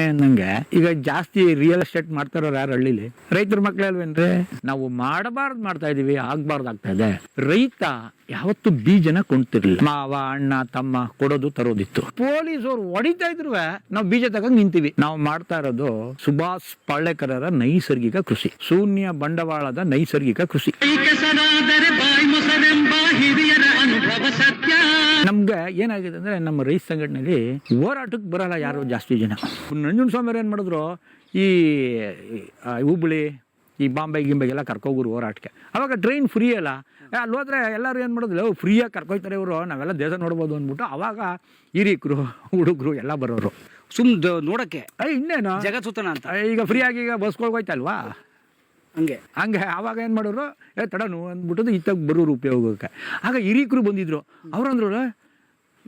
ಅನ್ನಂಗೆ, ಈಗ ಜಾಸ್ತಿ ರಿಯಲ್ ಎಸ್ಟೇಟ್ ಮಾಡ್ತಾರ ಯಾರು ಹಳ್ಳಿಲಿ? ರೈತರ ಮಕ್ಕಳಲ್ವೇನ್ರಿ ನಾವು ಮಾಡಬಾರ್ದು ಮಾಡ್ತಾ ಇದೀವಿ, ಆಗ್ಬಾರ್ದು ಆಗ್ತಾ ಇದೆ. ರೈತ ಯಾವತ್ತು ಬೀಜನ ಕೊಂಡ್ತಿರ್ಲಿಲ್ಲ. ಮಾವ, ಅಣ್ಣ, ತಮ್ಮ ಕೊಡೋದು ತರೋದಿತ್ತು. ಪೊಲೀಸ್ ಅವ್ರು ಹೊಡಿತಾ ಇದ್ರು ನಾವು ಬೀಜ ತಗೊಂಡ್ ನಿಂತೀವಿ. ನಾವು ಮಾಡ್ತಾ ಇರೋದು ಸುಭಾಷ್ ಪಾಳ್ಯಕರರ ನೈಸರ್ಗಿಕ ಕೃಷಿ. ಶೂನ್ಯ ಬಂಡವಾಳದ ನೈಸರ್ಗಿಕ ಕೃಷಿ. ಏನಾಗಿದೆ ಅಂದರೆ ನಮ್ಮ ರೈತ ಸಂಘಟನೆಯಲ್ಲಿ ಹೋರಾಟಕ್ಕೆ ಬರಲ್ಲ ಯಾರು ಜಾಸ್ತಿ ಜನ. ನಂಜುನ ಸ್ವಾಮಿ ಏನು ಮಾಡಿದ್ರು? ಈ ಹುಬ್ಬಳ್ಳಿ ಈ ಬಾಂಬೆ ಗಿಂಬೆಗೆಲ್ಲ ಕರ್ಕೋಗ್ರು ಹೋರಾಟಕ್ಕೆ. ಅವಾಗ ಟ್ರೈನ್ ಫ್ರೀ ಅಲ್ಲ. ಅಲ್ಲಿ ಹೋದ್ರೆ ಎಲ್ಲರೂ ಏನು ಮಾಡೋದಿಲ್ಲ ಫ್ರೀಯಾಗಿ ಕರ್ಕೊಯ್ತಾರೆ ಇವರು. ನಾವೆಲ್ಲ ದೇಶ ನೋಡ್ಬೋದು ಅಂದ್ಬಿಟ್ಟು ಅವಾಗ ಹಿರೀಕರು ಹುಡುಗರು ಎಲ್ಲ ಬರೋರು. ಸುಮ್ ನೋಡೋಕ್ಕೆ. ಇನ್ನೇನು? ಜಗತ್ ಸುತ್ತನ ಅಂತ. ಈಗ ಫ್ರೀಯಾಗಿ ಈಗ ಬಸ್ಗಳಿಗೆ ಹೋಯ್ತಲ್ವಾ? ಹಂಗೆ. ಹಂಗೆ ಆವಾಗ ಏನು ಮಾಡೋರು ಏ ತಡನು ಅಂದ್ಬಿಟ್ಟದು ಇತ್ತಾಗ ಬರೋರು ಉಪಯೋಗಕ್ಕೆ. ಆಗ ಹಿರೀಕರು ಬಂದಿದ್ರು. ಅವ್ರಂದ್ರು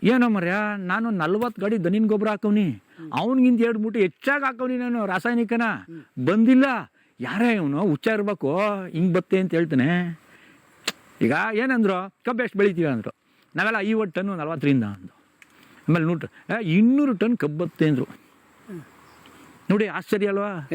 ಏನೋ ಮರ್ಯ ನಾನು ನಲ್ವತ್ತು ಗಾಡಿ ದನಿನ ಗೊಬ್ಬರ ಹಾಕವ್ನಿ. ಅವನಿಗಿಂತ ಎರಡು ಮೂಟೆ ಹೆಚ್ಚಾಗಿ ಹಾಕವ್ನಿ ನಾನು ರಾಸಾಯನಿಕನ. ಬಂದಿಲ್ಲ. ಯಾರೇ ಇವನು ಹುಚ್ಚ ಇರ್ಬೇಕು. ಹಿಂಗೆ ಬತ್ತೆ ಅಂತ ಹೇಳ್ತಾನೆ. ಈಗ ಏನಂದ್ರು ಕಬ್ಬು ಎಷ್ಟು ಬೆಳಿತೀವಿ ಅಂದರು. ನಾವೆಲ್ಲ ಐವತ್ತು ಟನ್ನು ನಲ್ವತ್ತರಿಂದ ಅಂದು ಆಮೇಲೆ ನೂರು ಇನ್ನೂರು ಟನ್ ಕಬ್ಬತ್ತೆ ಅಂದರು. ನೋಡಿ ಆಶ್ಚರ್ಯ ಅಲ್ವಾ?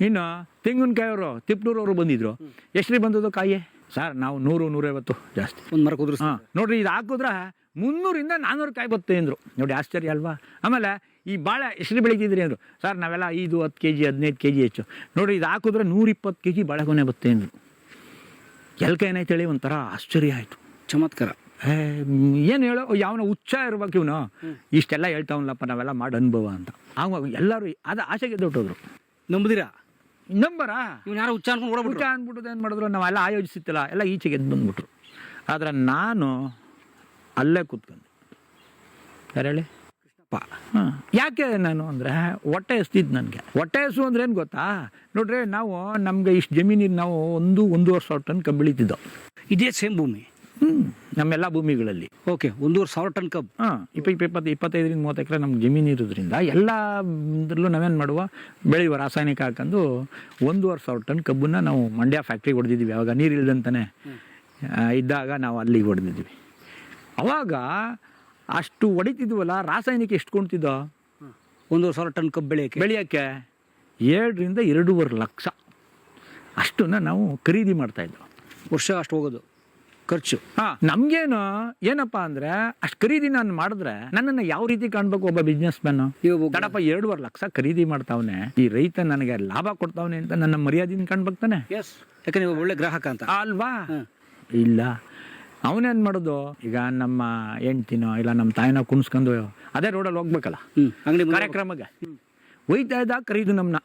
ಇನ್ನು ತೆಂಗಿನಕಾಯಿಯವರು ತಿಪ್ಟೂರವರು ಬಂದಿದ್ರು. ಎಷ್ಟ್ರಿ ಬಂದದ್ದು ಕಾಯಿ? ಸರ್ ನಾವು ನೂರು ನೂರೈವತ್ತು ಜಾಸ್ತಿ. ಒಂದು ಮರ ಹೋದ್ರು ಹಾಂ ನೋಡಿರಿ ಇದು ಹಾಕಿದ್ರೆ ಮುನ್ನೂರಿಂದ ನಾನ್ನೂರು ಕಾಯಿ ಬತ್ತೆ ಅಂದರು. ನೋಡಿ ಆಶ್ಚರ್ಯ ಅಲ್ವಾ? ಆಮೇಲೆ ಈ ಬಾಳೆ ಎಷ್ಟು ಬೆಳಿತಿದ್ರಿ ಅಂದರು. ಸರ್ ನಾವೆಲ್ಲ ಐದು ಹತ್ತು ಕೆ ಜಿ ಹದಿನೈದು ಕೆ ಜಿ ಹೆಚ್ಚು. ನೋಡಿ ಇದು ಹಾಕಿದ್ರೆ ನೂರಿಪ್ಪತ್ತು ಕೆ ಜಿ ಬಾಳೆಗೊನೆ ಬತ್ತೆ ಅಂದರು. ಎಲ್ಕ ಏನಾಯ್ತು ಹೇಳಿ? ಒಂಥರ ಆಶ್ಚರ್ಯ ಆಯಿತು. ಚಮತ್ಕಾರ. ಏನು ಹೇಳೋ? ಯಾವನ ಹುಚ್ಚ ಇರ್ಬೇಕು ಇವನು. ಇಷ್ಟೆಲ್ಲ ಹೇಳ್ತಾವನಲ್ಲಪ್ಪ ನಾವೆಲ್ಲ ಮಾಡಿ ಅನುಭವ ಅಂತ. ಆವಾಗ ಎಲ್ಲರೂ ಅದು ಆಸೆಗೆ ದೊಡ್ಡೋದ್ರು ನಂಬುದಿರಾ? ನಂಬರ? ಇವ್ನು ಯಾರು ಹುಚ್ಚ ಅನ್ಕೊಂಡು ಓಡಬಿಟ್ರು ಅಂದ್ಬಿಟ್ಟು ಏನು ಮಾಡಿದ್ರು? ನಾವೆಲ್ಲ ಆಯೋಜಿಸಿತ್ತಿಲ್ಲ ಎಲ್ಲ ಈಚೆಗೆ ಎದ್ದು ಬಂದ್ಬಿಟ್ರು. ಆದ್ರೆ ನಾನು ಅಲ್ಲೇ ಕೂತ್ಕೊಂಡು. ಯಾರು ಹೇಳಿ? ಕೃಷ್ಣಪ್ಪ. ಹಾಂ. ಯಾಕೆ ನಾನು ಅಂದರೆ ಹೊಟ್ಟೆ ಎಸ್ತಿದ್ದು ನನಗೆ. ಹೊಟ್ಟೆ ಎಸು ಅಂದ್ರೆ ಏನು ಗೊತ್ತಾ? ನೋಡ್ರಿ ನಾವು ನಮಗೆ ಇಷ್ಟು ಜಮೀನಿಗೆ ನಾವು ಒಂದು ಒಂದೂವರೆ ಸಾವಿರ ಟನ್ ಕಬ್ಬು ಬೆಳೀತಿದ್ದೋ ಇದೇ ಸೇಮ್ ಭೂಮಿ. ಹ್ಞೂ ನಮ್ಮೆಲ್ಲ ಭೂಮಿಗಳಲ್ಲಿ. ಓಕೆ ಒಂದೂವರೆ ಸಾವಿರ ಟನ್ ಕಬ್ಬು. ಹಾಂ. ಇಪ್ಪ ಇಪ್ಪ ಇಪ್ಪತ್ತು ಇಪ್ಪತ್ತೈದರಿಂದ ಮೂವತ್ತು ಎಕರೆ ನಮ್ಗೆ ಜಮೀನು ಇರೋದ್ರಿಂದ ಎಲ್ಲ ಇದ್ರಲ್ಲೂ ನಾವೇನು ಮಾಡುವ? ಬೆಳೆಯುವ ರಾಸಾಯನಿಕ ಹಾಕೊಂಡು ಒಂದೂವರೆ ಸಾವಿರ ಟನ್ ಕಬ್ಬನ್ನ ನಾವು ಮಂಡ್ಯ ಫ್ಯಾಕ್ಟ್ರಿಗೆ ಹೊಡೆದಿದ್ವಿ ಅವಾಗ ನೀರು ಇಲ್ದಂತಾನೆ ಆ, ಇದ್ದಾಗ ನಾವು ಅಲ್ಲಿಗೆ ಹೊಡೆದಿದ್ವಿ ಅವಾಗ ಅಷ್ಟು ಹೊಡಿತಿದ್ವಲ್ಲ ರಾಸಾಯನಿಕ ಎಷ್ಟು ಕೊಡ್ತಿದ್ದ? ಒಂದು ಸಾವಿರ ಟನ್ ಕಬ್ಬು ಬೆಳೆಯೋಕ್ಕೆ. ಬೆಳೆಯೋಕ್ಕೆ ಎರಡರಿಂದ ಎರಡೂವರೆ ಲಕ್ಷ. ಅಷ್ಟನ್ನು ನಾವು ಖರೀದಿ ಮಾಡ್ತಾಯಿದ್ದೆವು ವರ್ಷ ಅಷ್ಟು ಹೋಗೋದು ಖರ್ಚು. ಹಾಂ ನಮಗೇನು ಏನಪ್ಪ ಅಂದರೆ ಅಷ್ಟು ಖರೀದಿ ನಾನು ಮಾಡಿದ್ರೆ ನನ್ನನ್ನು ಯಾವ ರೀತಿ ಕಾಣಬೇಕು ಒಬ್ಬ ಬಿಸ್ನೆಸ್ ಮ್ಯಾನು ತಡಪ್ಪ ಎರಡೂವರೆ ಲಕ್ಷ ಖರೀದಿ ಮಾಡ್ತಾವನೆ. ಈ ರೈತ ನನಗೆ ಲಾಭ ಕೊಡ್ತಾವನೆ ಅಂತ ನನ್ನ ಮರ್ಯಾದೆನ ಕಾಣ್ಬೇಕು ತಾನೆ? ಎಸ್ ಯಾಕಂದ್ರೆ ನೀವು ಒಳ್ಳೆ ಗ್ರಾಹಕ ಅಂತ. ಅಲ್ವಾ? ಇಲ್ಲ. ಅವನೇನ್ ಮಾಡೋದು? ಈಗ ನಮ್ಮ ಹೆಂಡ್ತಿನೋ ಇಲ್ಲ ನಮ್ಮ ತಾಯಿನೋ ಕುಣಿಸ್ಕೊಂಡು ಅದೇ ರೋಡಲ್ಲಿ ಹೋಗ್ಬೇಕಲ್ಲ? ಅಂಗಡಿ ಕಾರ್ಯಕ್ರಮಕ್ಕೆ? ಒಯ್ತಾ ಇದ್ದ ಕರೀದು ನಮ್ಮನ್ನ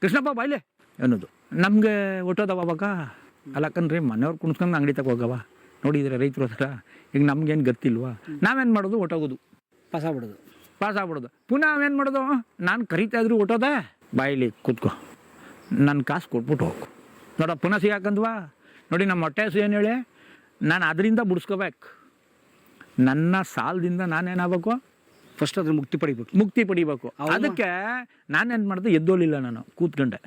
ಕೃಷ್ಣಪ್ಪ ಬಾಯ್ಲೆ ಅನ್ನೋದು. ನಮಗೆ ಒಟ್ಟೋದವ ಅವಾಗ? ಅಲ್ಲ ಕಣ್ರಿ ಮನೆಯವ್ರು ಕುಣಿಸ್ಕೊಂಡು ಅಂಗಡಿ ತಗೋ ಹೋಗವ. ನೋಡಿದ್ರೆ ರೈತರು ಹತ್ರ ಈಗ ನಮ್ಗೇನು ಗೊತ್ತಿಲ್ವಾ? ನಾವೇನು ಮಾಡೋದು? ಒಟ್ಟೋಗೋದು. ಪಾಸ್ ಆಗ್ಬಿಡೋದು. ಪಾಸ್ ಆಗ್ಬಿಡೋದು. ಪುನಃ ಅವೇನು ಮಾಡೋದು? ನಾನು ಕರಿತಾ ಇದ್ರು ಒಟ್ಟೋದೆ? ಬಾಯಲ್ಲಿ ಕೂತ್ಕೋ. ನನ್ನ ಕಾಸು ಕೊಟ್ಬಿಟ್ಟು ಹೋಗು. ನೋಡ ಪುನಃ ಸಿಗಾಕಂದ್ವಾ ನೋಡಿ ನಮ್ಮ ಹೊಟ್ಟೆ ಹಸು ಏನು ಹೇಳಿ? ನಾನು ಅದರಿಂದ ಬಿಡಿಸ್ಕೋಬೇಕು ನನ್ನ ಸಾಲದಿಂದ ನಾನೇನಾಗಬೇಕು? ಫಸ್ಟ್ ಅದ್ರ ಮುಕ್ತಿ ಪಡಿಬೇಕು. ಮುಕ್ತಿ ಪಡಿಬೇಕು. ಅದಕ್ಕೆ ನಾನೇನು ಮಾಡಿದೆ? ಎದ್ದೋಲಿಲ್ಲ ನಾನು ಕೂತ್ಕೊಂಡೆ.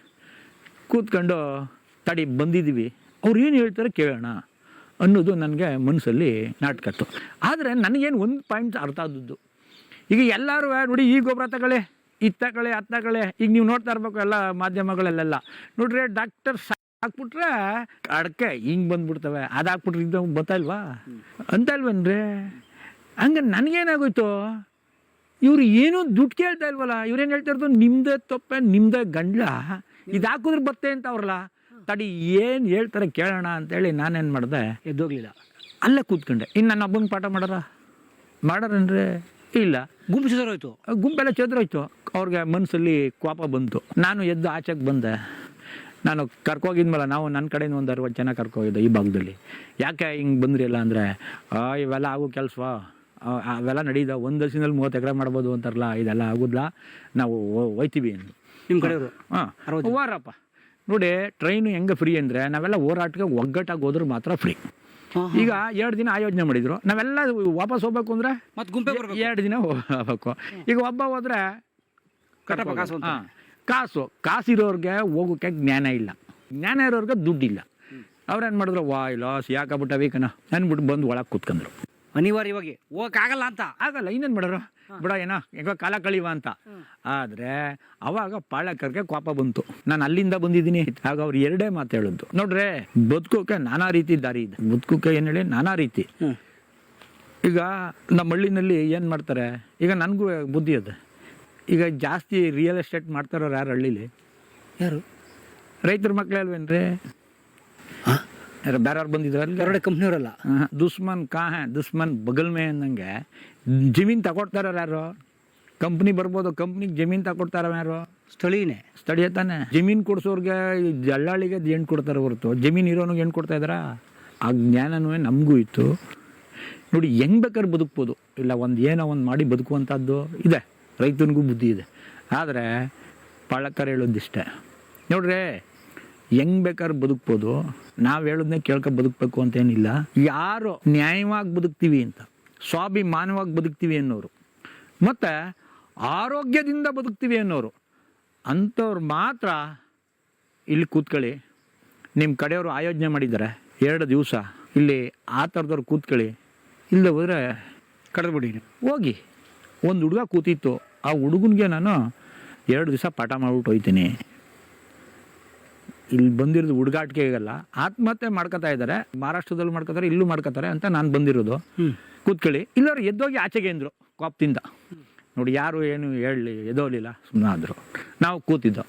ಕೂತ್ಕೊಂಡು ತಡಿ ಬಂದಿದ್ದೀವಿ. ಅವ್ರು ಏನು ಹೇಳ್ತಾರೆ ಕೇಳೋಣ ಅನ್ನೋದು ನನಗೆ ಮನಸ್ಸಲ್ಲಿ ನಾಟಕತ್ತು ಆದರೆ ನನಗೇನು ಒಂದು ಪಾಯಿಂಟ್ ಅರ್ಥ ಆದದ್ದು. ಈಗ ಎಲ್ಲರೂ ನೋಡಿ ಈ ಗೊಬ್ಬರ ತಗೊಳ್ಳಿ ಇತ್ತಗಳೇ ತಗೊಳ್ಳಿ ಅದು ತಗೊಳ್ಳಿ. ಈಗ ನೀವು ನೋಡ್ತಾ ಇರ್ಬೇಕು ಎಲ್ಲ ಮಾಧ್ಯಮಗಳಲ್ಲೆಲ್ಲ. ನೋಡ್ರಿ ಡಾಕ್ಟರ್ ಹಾಕ್ಬಿಟ್ರೆ ಅಡಕೆ ಹಿಂಗೆ ಬಂದ್ಬಿಡ್ತವೆ. ಅದು ಹಾಕ್ಬಿಟ್ರೆ ಇದು ಬತ್ತಲ್ವಾ ಅಂತಲ್ವನ್ರಿ? ಅಂತ ಇಲ್ವೇನ್ರಿ ಹಂಗೆ ನನಗೇನಾಗೋಯ್ತು? ಇವ್ರು ಏನೂ ದುಡ್ಡು ಕೇಳ್ತಾ ಇಲ್ವಲ್ಲ? ಇವ್ರೇನು ಹೇಳ್ತಾ ಇರೋದು? ನಿಮ್ದೇ ತೊಪ್ಪೆ ನಿಮ್ಮದೇ ಗಂಡ್ಲ. ಇದು ಹಾಕಿದ್ರೆ ಬತ್ತೆ ಅಂತ ಅವ್ರಲ್ಲ. ತಡಿ ಏನು ಹೇಳ್ತಾರೆ ಕೇಳೋಣ ಅಂತೇಳಿ ನಾನೇನು ಮಾಡಿದೆ? ಎದ್ದೋಗ್ಲಿಲ್ಲ. ಅಲ್ಲೇ ಕೂತ್ಕೊಂಡೆ. ಇನ್ನು ನನ್ನ ಹಬ್ಬನ ಪಾಠ ಮಾಡಾರ? ಮಾಡಾರನ್ರಿ? ಇಲ್ಲ. ಗುಂಪು ಹೋಯ್ತು ಗುಂಪೆಲ್ಲ ಚೆದ್ರೋಯ್ತು. ಅವ್ರಿಗೆ ಮನಸ್ಸಲ್ಲಿ ಕೋಪ ಬಂತು. ನಾನು ಎದ್ದು ಆಚೆಗೆ ಬಂದೆ. ನಾನು ಕರ್ಕೋಗಿದ್ಮೇಲೆ ನಾವು ನನ್ನ ಕಡೆಯಿಂದ ಒಂದು ಅರವತ್ತು ಜನ ಕರ್ಕೋಗಿದ್ದೆ ಈ ಭಾಗದಲ್ಲಿ. ಯಾಕೆ ಹಿಂಗೆ ಬಂದ್ರಿಲ್ಲ ಅಂದರೆ ಇವೆಲ್ಲ ಆಗೋ ಕೆಲಸವಾ? ಅವೆಲ್ಲ ನಡೀದ ಒಂದು ಹಸಿನಲ್ಲಿ ಮೂವತ್ತು ಎಕರೆ ಮಾಡ್ಬೋದು ಅಂತಾರಲ್ಲ ಇದೆಲ್ಲ ಆಗೋದಿಲ್ಲ ನಾವು ಅಂದ್ರು ನಿಮ್ಮ ಕಡೆಯವರು? ಹಾಂ ಹೋಗಾರಪ್ಪ ನೋಡಿ ಟ್ರೈನು ಹೆಂಗೆ ಫ್ರೀ ಅಂದರೆ ನಾವೆಲ್ಲ ಹೋರಾಟಕ್ಕೆ ಒಗ್ಗಟ್ಟಾಗಿ ಹೋದ್ರೆ ಮಾತ್ರ ಫ್ರೀ ಈಗ ಎರಡು ದಿನ ಆಯೋಜನೆ ಮಾಡಿದ್ರು. ನಾವೆಲ್ಲ ವಾಪಸ್ ಹೋಗ್ಬೇಕು ಅಂದರೆ ಮತ್ತೆ ಗುಂಪೆ ಎರಡು ದಿನ ಹೋಗಬೇಕು. ಈಗ ಒಬ್ಬ ಹೋದ್ರೆ. ಹಾ. ಕಾಸು ಕಾಸಿರೋರಿಗೆ ಹೋಗೋಕೆ ಜ್ಞಾನ ಇಲ್ಲ. ಜ್ಞಾನ ಇರೋರ್ಗೆ ದುಡ್ಡಿಲ್ಲ. ಅವ್ರೇನು ಮಾಡಿದ್ರು ವಾ ಲಾಸ್ ಯಾಕಬಿಟ್ಟವಿ ಕಣ ಅಂದ್ಬಿಟ್ಟು ಬಂದು ಒಳಗೆ ಕೂತ್ಕೊಂಡ್ರು ಅನಿವಾರ್ಯವಾಗಿ ಹೋಗಕ್ಕಾಗಲ್ಲ ಅಂತ? ಆಗಲ್ಲ ಇನ್ನೇನು ಮಾಡೋರು? ಬಿಡ ಏನೋ ಹೆಂಗೋ ಕಾಲ ಕಳಿವ ಅಂತ. ಆದರೆ ಅವಾಗ ಪಾಳಕರ್ಗೆ ಕೋಪ ಬಂತು. ನಾನು ಅಲ್ಲಿಂದ ಬಂದಿದ್ದೀನಿ. ಆಗ ಅವ್ರು ಎರಡೇ ಮಾತು ಹೇಳಿದ್ದು ನೋಡ್ರೆ ಬದುಕೋಕೆ ನಾನಾ ರೀತಿ ದಾರಿ ಇದೆ. ಬದುಕೋಕೆ ಏನು ಹೇಳಿ ನಾನಾ ರೀತಿ. ಈಗ ನಮ್ಮ ಹಳ್ಳಿನಲ್ಲಿ ಏನು ಮಾಡ್ತಾರೆ? ಈಗ ನನಗೂ ಬುದ್ಧಿ ಇದೆ ಈಗ ಜಾಸ್ತಿ ರಿಯಲ್ ಎಸ್ಟೇಟ್ ಮಾಡ್ತಾರೋ ಯಾರು ಹಳ್ಳಿಲಿ? ಯಾರು? ರೈತರ ಮಕ್ಕಳೇ ಅಲ್ವೇನ್ರಿ? ಯಾರು ಬೇರೆಯವ್ರು ಬಂದಿದ್ರಲ್ಲಿ ಹೊರಗಡೆ ಕಂಪ್ನಿಯವರಲ್ಲ? ದುಸ್ಮನ್ ದುಶ್ಮನ್ ಕಾ ಹೇ ದುಶ್ಮನ್ ಬಗಲ್ಮೆ ಅನ್ನಂಗೆ. ಅಂದಂಗೆ ಜಮೀನು ತಗೊಡ್ತಾರ ಯಾರು? ಕಂಪ್ನಿ ಬರ್ಬೋದು ಕಂಪ್ನಿಗೆ ಜಮೀನು ತಗೊಡ್ತಾರ ಯಾರು? ಸ್ಥಳೀಯನೇ. ಸ್ಥಳೀಯ ತಾನೆ. ಜಮೀನು ಕೊಡ್ಸೋರ್ಗೆ ಅದು ಹೆಣ್ಣು ಕೊಡ್ತಾರೆ ಹೊರತು. ಜಮೀನು ಇರೋನಿಗೆ ಹೆಣ್ಣು ಕೊಡ್ತಾ ಇದ್ದಾರಾ? ಆ ಜ್ಞಾನನೂ ನಮಗೂ ಇತ್ತು. ನೋಡಿ ಹೆಂಗ್ ಬೇಕಾದ್ರೆ ಬದುಕ್ಬೋದು. ಇಲ್ಲ ಒಂದು ಏನೋ ಒಂದು ಮಾಡಿ ಬದುಕುವಂಥದ್ದು ಇದೆ. ರೈತನಿಗೂ ಬುದ್ಧಿ ಇದೆ. ಆದರೆ ಪಾಳಕರ್ ಹೇಳೋದಿಷ್ಟೇ. ನೋಡ್ರಿ, ಹೆಂಗ್ ಬೇಕಾದ್ರೆ ಬದುಕ್ಬೋದು. ನಾವು ಹೇಳೋದನ್ನೇ ಕೇಳ್ಕೊ ಬದುಕಬೇಕು ಅಂತೇನಿಲ್ಲ. ಯಾರು ನ್ಯಾಯವಾಗಿ ಬದುಕ್ತೀವಿ ಅಂತ, ಸ್ವಾಭಿಮಾನವಾಗಿ ಬದುಕ್ತೀವಿ ಅನ್ನೋರು, ಮತ್ತು ಆರೋಗ್ಯದಿಂದ ಬದುಕ್ತೀವಿ ಅನ್ನೋರು, ಅಂಥವ್ರು ಮಾತ್ರ ಇಲ್ಲಿ ಕೂತ್ಕೊಳ್ಳಿ. ನಿಮ್ಮ ಕಡೆಯವರು ಆಯೋಜನೆ ಮಾಡಿದ್ದಾರೆ. ಎರಡು ದಿವಸ ಇಲ್ಲಿ ಆ ಥರದವ್ರು ಕೂತ್ಕೊಳ್ಳಿ. ಇಲ್ಲದೆ ಹೋದರೆ ಕಳೆದು ಹೋಗಿ. ಒಂದು ಹುಡುಗ ಕೂತಿತ್ತು. ಆ ಹುಡುಗನಿಗೆ ನಾನು ಎರಡು ದಿವಸ ಪಾಠ ಮಾಡ್ಬಿಟ್ಟು ಹೋಯ್ತೀನಿ. ಇಲ್ಲಿ ಬಂದಿರೋದು ಹುಡುಗಾಟಿಕೆಗಲ್ಲ. ಆತ್ಮಹತ್ಯೆ ಮಾಡ್ಕೋತಾ ಇದ್ದಾರೆ. ಮಹಾರಾಷ್ಟ್ರದಲ್ಲಿ ಮಾಡ್ಕೋತಾರೆ ಇಲ್ಲೂ ಮಾಡ್ಕೋತಾರೆ ಅಂತ ನಾನು ಬಂದಿರೋದು. ಕೂತ್ಕೊಳ್ಳಿ. ಇಲ್ಲವ್ರು ಎದ್ದೋಗಿ ಆಚೆಗೆ ಅಂದರು ಕೋಪದಿಂದ. ನೋಡಿ ಯಾರು ಏನು ಹೇಳಲಿ ಎದೋಲಿಲ್ಲ ಸುಮ್ಮನೆ ಆದರು ನಾವು ಕೂತಿದ್ದೋ.